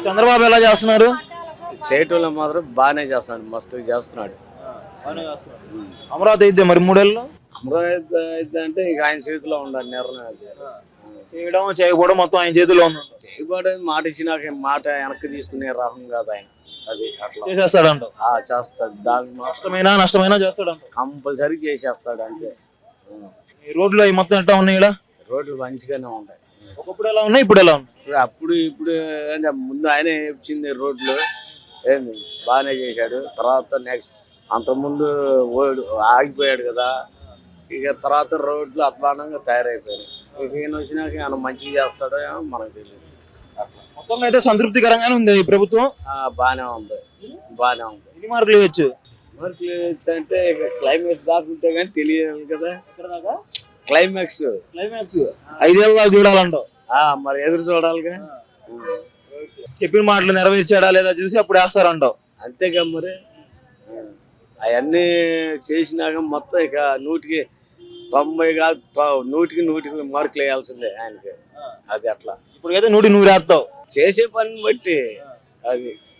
చంద్రబాబు ఎలా చేస్తున్నారు? చేయటంలో మాత్రం బాగానే చేస్తున్నాడు మస్తు చేస్తున్నాడు. అమరావతి అయితే మరి మూడేళ్ళు? అమరావతి అయితే అంటే ఇక ఆయన చేతిలో ఉండాలి నిర్ణయం అది. చేయడం చేయకపోవడం మొత్తం ఆయన చేతిలో ఉంది. చేయబడే మాట ఇచ్చినాక మాట వెనక్కి తీసుకునే రకం కాదు ఆయన. అది అట్లా. చేసేస్తాడంట? ఆ, చేస్తాడు. దానికి నష్టమైనా నష్టమైనా చేస్తాడంట? కంపల్సరీ చేసేస్తాడు అంతే. ఈ రోడ్లు అవి మొత్తం ఎట్లా ఉన్నాయి ఇక్కడ రోడ్లు మంచిగానే ఉంటాయి. ఒకప్పుడు ఎలా ఉన్నాయి ఇప్పుడు ఎలా ఉన్నాయి? అప్పుడు ఇప్పుడు అంటే ముందు ఆయనే ఇచ్చింది రోడ్లు ఏంది? బాగానే చేశాడు. తర్వాత నెక్స్ట్ అంతకుముందు ఓడు ఆగిపోయాడు కదా. ఇక తర్వాత రోడ్లు అధ్వానంగా తయారైపోయాయి ఇక ఈయన వచ్చినాక ఆయన మంచిగా చేస్తాడో ఏమో మనకు తెలియదు. మొత్తం అయితే సంతృప్తికరంగానే ఉంది ఈ ప్రభుత్వం. ఆ, బాగానే ఉంది. బాగానే ఉంది. ఎన్ని మార్కులు ఇవ్వచ్చు? క్లైమాక్స్ అంటే ఇక క్లైమాక్స్ దాకా ఉంటే కానీ తెలియదు కదా. క్లైమాక్స్ క్లైమాక్స్ ఐదేళ్ళ దాకా చూడాలంటావు మరి ఎదురు చూడాలిగా. చెప్పిన మాటలు నెరవేర్చాడా లేదా చూసి అప్పుడు వేస్తారంటావు అంతేగా మరి. అవన్నీ చేసినాక మొత్తం ఇక నూటికి తొంభై కాదు నూటికి నూటికి మార్కులు వేయాల్సిందే ఆయనకి. అది అట్లా. ఇప్పుడు అయితే నూటి నూరు వేస్తావు. చేసే పని బట్టి అది.